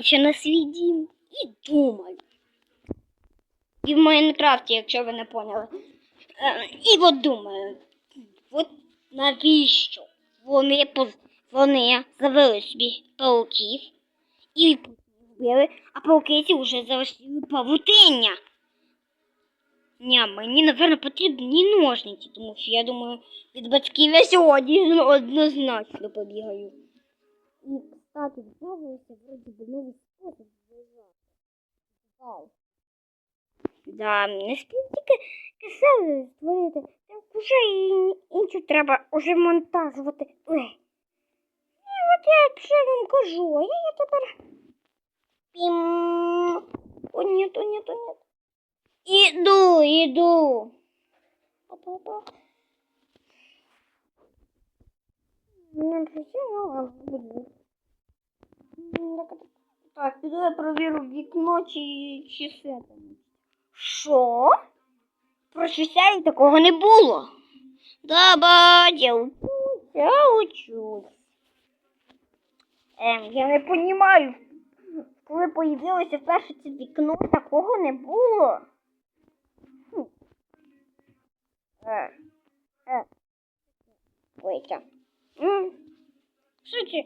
Ще на свій дім і думаю. І в Майнкрафті, якщо ви не поняли. Е, І от думаю, от навіщо вони, вони завели собі пауків і вбили, а пауки вже залишили павутиння. Ня, мені, напевно, потрібні ножниці, тому що я думаю, від батьків я сьогодні однозначно побігаю. І, кстати, з'явився вроді би новий спосіб зв'язати. Вау. Да, не спів тільки киселі створити. Так вже і іншу треба уже монтажувати. Ой. І от я вже вам кажу, а я, я тепер. Пім. О, ні, о, ні, о, ні. Іду, іду. Опа-опа. Не а буду. Так, піду я провірю вікно чи, чи там. Що? Про Прочищаю такого не було. Да, ба, я учусь. Ем, я не розумію. Коли появилося вперше це вікно, такого не було. Хм. Е, е. Ой. Що?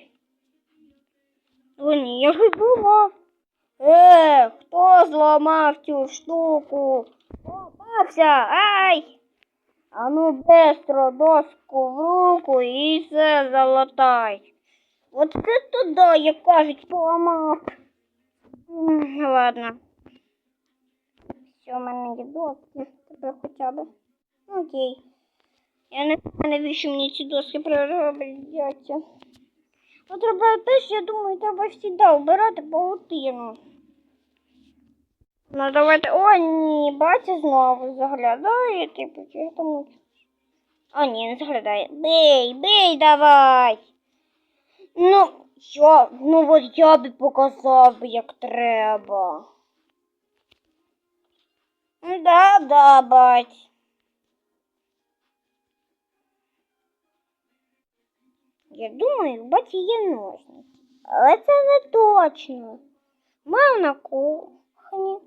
О, ні, я ж думав. Е, хто зламав цю штуку? Попався, ай! А ну быстро доску в руку і все залатай. От це туди, як кажуть, поламав. Ладно. Все, в мене є доски. Тепер хоча б. Окей. Я не знаю, навіщо мені ці доски пригодяться. Ну, треба теж, я думаю, треба всіда обирати паутину. Ну, давайте. О, ні, батя знову заглядає, типу, чи тому. О, ні, не заглядає. Бей, бей, давай. Ну, що, ну от я би показав, як треба. Ну, Да, да, бать. Я думаю, у баті є ножниці. Але це не точно. Мав на кухні.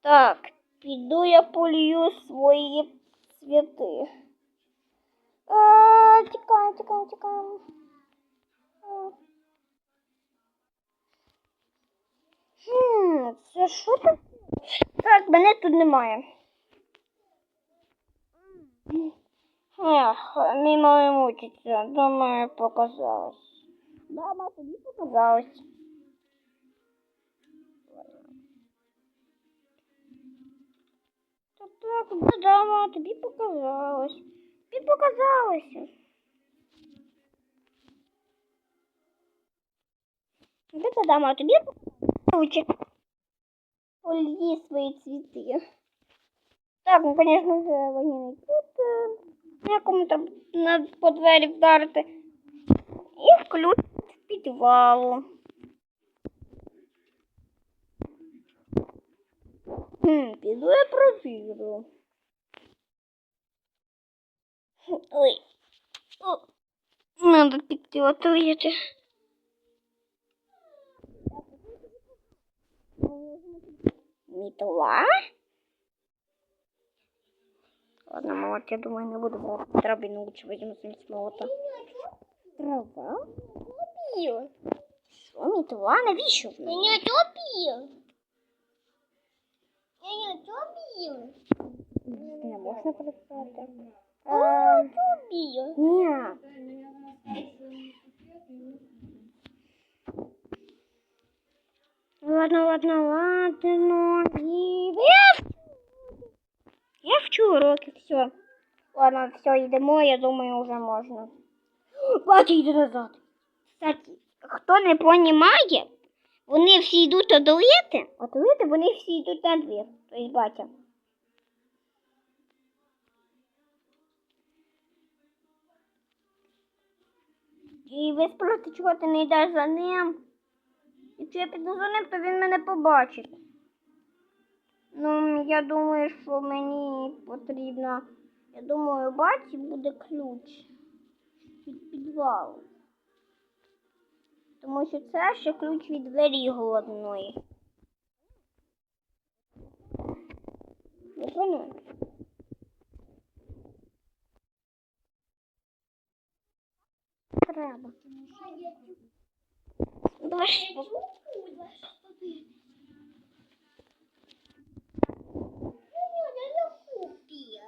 Так, піду я полью свої цвіти. Тікаємо, тікаємо, тікаємо. Це що таке? Так, мене тут немає. Ех, мій малий мучиться, думаю, показалось. Да, ма, тобі показалось. Так, так, да, да, ма, тобі показалось. Тобі показалося. Да, да, да, ма, тобі показалося. Польї свої цвіти. Так, ну, конечно, вже вогняний тут. е, Якому там на по двері вдарити. І ключ в підвалу. Хм, піду я провірю. Ой. О, надо піти. Мітла? Ладно, молот, я думаю, не буду брать драбину, лучше возьму смесь молота. Трава? Убил. Що, мітла? Навіщо? в Я неї? не топил. Я не топил. Не можна працювати. Я топил. Ні. Ладно, ладно, ладно. І... Я вчу. Я вчу уроки, все. Ладно, все, йдемо, я думаю, вже можна. Батя йде назад. Кстати, хто не понімає, вони всі йдуть одолити, одолити вони всі йдуть на двір. Тобто батя. І ви просто чого ти не йдеш за ним? Якщо я піду за ним, то він мене побачить. Ну, я думаю, що мені потрібно. Я думаю, у баті буде ключ від підвалу. Тому що це ще ключ від двері голодної. Не? Треба. Давай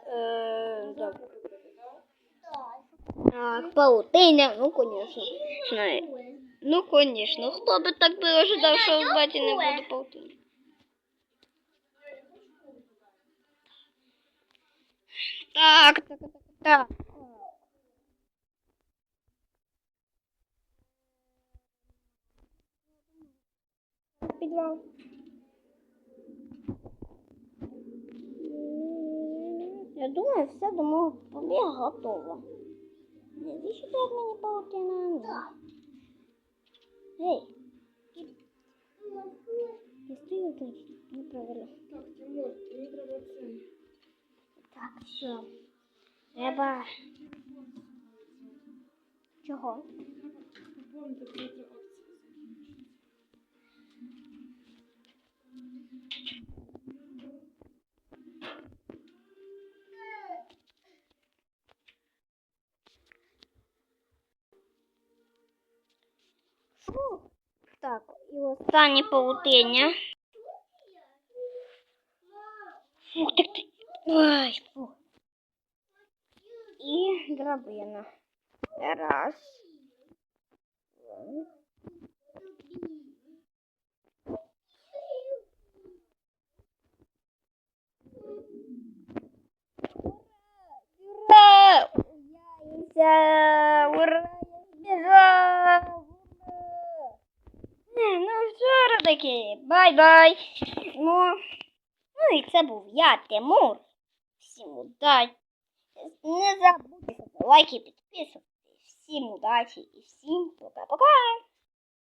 Е, добре. Так, паутиня, ну, конечно. Ну, конечно. Хто би так би ожидав, що в баті не буде паутини? Так, так, так, так. Підвал. Я думаю, все до мого побігу готово. Навіщо так мені паутина? Да. Ей, я стою тут. Неправильно. Так, Тимур, ты треба це. Так, все. Треба. Чого? Поповнити Так, і останнє паутиння. Фух, так ти. Ой, фух. І драбина. Раз. Ура! Я Ура! Родаки, бай-бай. Ну, ну і це був я, Тимур. Всім удачі. Не забудьте лайки, підписуватися. Всім удачі і всім пока-пока.